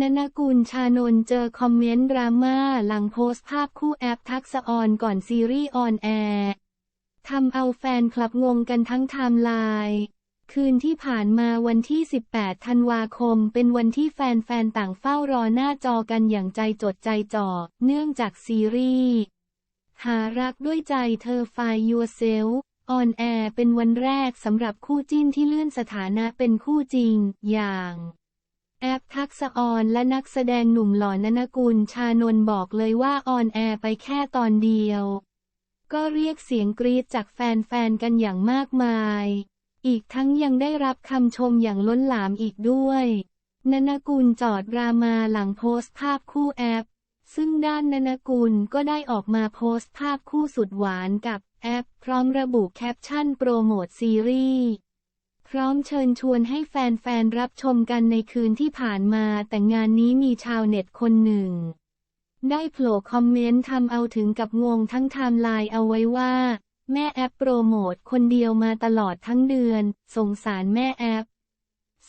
นนกุลชานนท์เจอคอมเมนต์ดราม่าหลังโพสต์ภาพคู่แอปทักษออนก่อนซีรีส์ออนแอร์ทำเอาแฟนคลับงงกันทั้งไทม์ไลน์คืนที่ผ่านมาวันที่ 18 ธันวาคม เป็นวันที่แฟนๆ ต่างเฝ้ารอหน้าจอกันอย่างใจจดใจจ่อ เนื่องจากซีรีส์ หารักด้วยใจเธอไฟ Yourself ออนแอร์เป็นวันแรกสำหรับคู่จิ้นที่เลื่อนสถานะเป็นคู่จริง อย่าง แอปทักษะออนและนักแสดงหนุ่มหล่อนนกุลชานนบอกเลยว่าออนแอร์ไปแค่ตอนเดียว ก็เรียกเสียงกรี๊ดจากแฟนๆ กันอย่างมากมาย อีกทั้งยังได้รับคำชมอย่างล้นหลามอีกด้วยนนกุลจอดรามาหลังโพสต์ภาพคู่แอป ซึ่งด้านนนกุลก็ได้ออกมาโพสต์ภาพคู่สุดหวานกับแอป พร้อมระบุแคปชั่นโปรโมทซีรีส์ พร้อมเชิญชวนให้แฟนๆรับชมกันในคืนที่ผ่านมา แต่งานนี้มีชาวเน็ตคนหนึ่ง ได้โผล่คอมเมนต์ทำเอาถึงกับงงทั้งไทม์ไลน์เอาไว้ว่า แม่แอปโปรโมทคนเดียวมาตลอดทั้งเดือน สงสารแม่แอป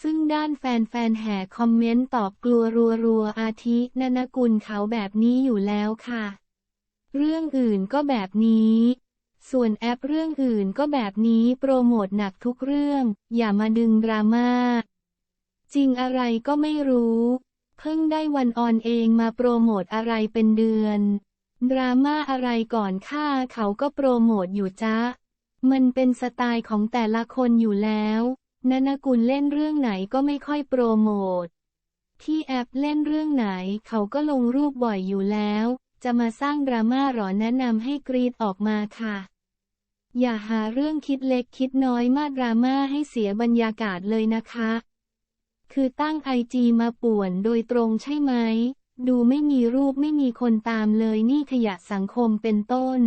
ซึ่งด้านแฟนๆแห่คอมเมนต์ตอบกลัวรัวๆอาทินนกุลเขาแบบนี้อยู่แล้วค่ะ เรื่องอื่นก็แบบนี้ ส่วนแอปเรื่องอื่นก็แบบนี้โปรโมทหนักทุกเรื่อง อย่ามาดึงดราม่า จริงอะไรก็ไม่รู้ เพิ่งได้วันออนเองมาโปรโมทอะไรเป็นเดือน ดราม่าอะไรก่อนค่าเขาก็โปรโมทอยู่จ้ามันเป็นสไตล์ของแต่ละคนอยู่แล้วนันกุลเล่นเรื่องไหนก็ไม่ค่อยโปรโมท ที่แอปเล่นเรื่องไหนเขาก็ลงรูปบ่อยอยู่แล้ว จะมาสร้างดราม่าหรอแนะนำให้กรีดออกมาค่ะ อย่าหาเรื่องคิดเล็กคิดน้อยมาดราม่าให้เสียบรรยากาศเลยนะคะ คือตั้งไอจีมาป่วนโดยตรงใช่ไหม ดูไม่มีรูปไม่มีคนตามเลยนี่ขยะสังคมเป็นต้น